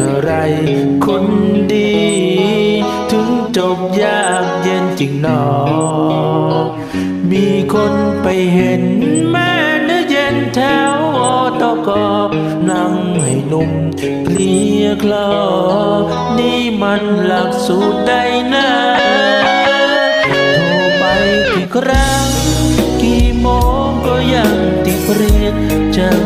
อะไรคนดี ถึงจบยากเย็นจริงหนอ มีคนไปเห็นแม่เนื้อเย็นแถวอตกอบนั่งให้นุ่มเพลียคลอ นี่มันหลักสูตรใดนะโทรไปกี่ครั้งกี่โมงก็ยังติดเรียนจัง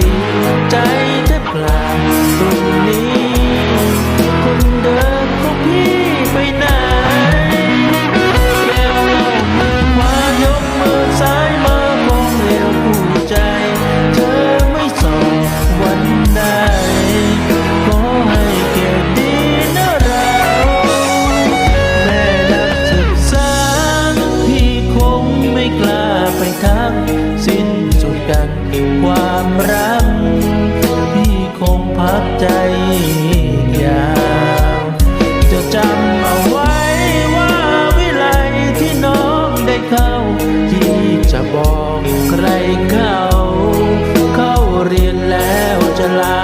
see ใจยาวจะจำเอาไว้ว่าวิไลที่น้องได้เข้า ที่จะบอกใครเข้า เข้าเรียนแล้วจะลา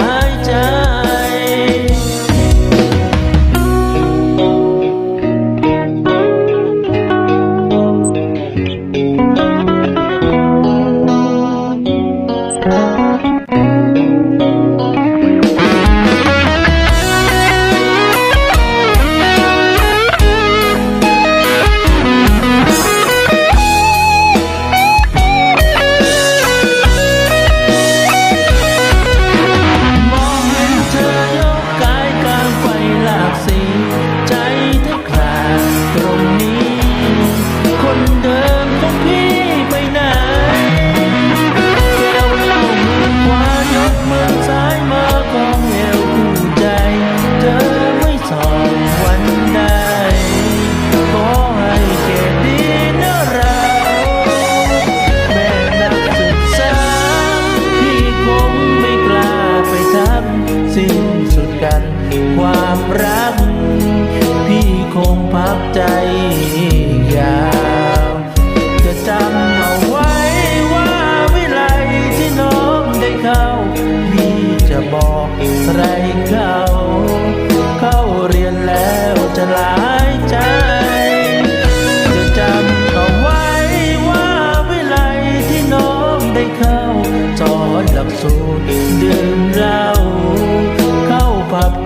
สิ้นสุดกันความรัก พี่คงพับใจ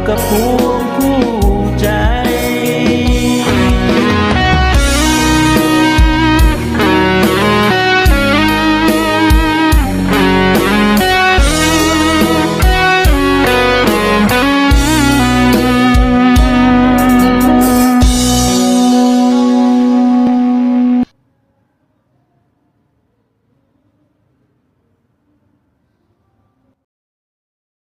kapu